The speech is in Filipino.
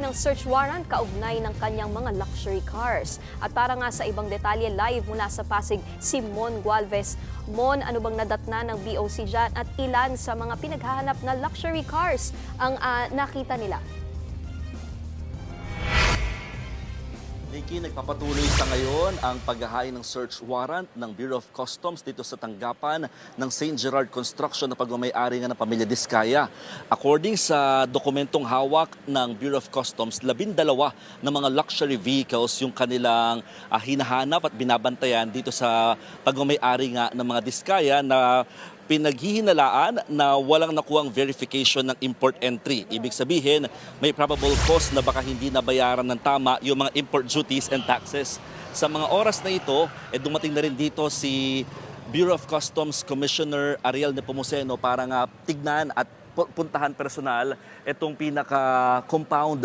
paghahain ng search warrant kaugnay ng kanyang mga luxury cars. At para nga sa ibang detalye live mula sa Pasig, si Mon Gualvez. Mon, ano bang nadatna ng BOC dyan at ilan sa mga pinaghahanap na luxury cars ang ah, nakita nila? Nikki, nagpapatuloy sa ngayon ang paghahain ng search warrant ng Bureau of Customs dito sa tanggapan ng St. Gerard Construction na pagmamayari nga ng pamilya Diskaya. According sa dokumentong hawak ng Bureau of Customs, labindalawa na mga luxury vehicles yung kanilang ah, hinahanap at binabantayan dito sa pagmamayari nga ng mga Diskaya na pinaghihinalaan na walang nakuhang verification ng import entry. Ibig sabihin, may probable cause na baka hindi nabayaran ng tama yung mga import duties and taxes. Sa mga oras na ito, eh, dumating na rin dito si Bureau of Customs Commissioner Ariel Nepomuceno para nga tignan at pu- puntahan personal itong pinaka-compound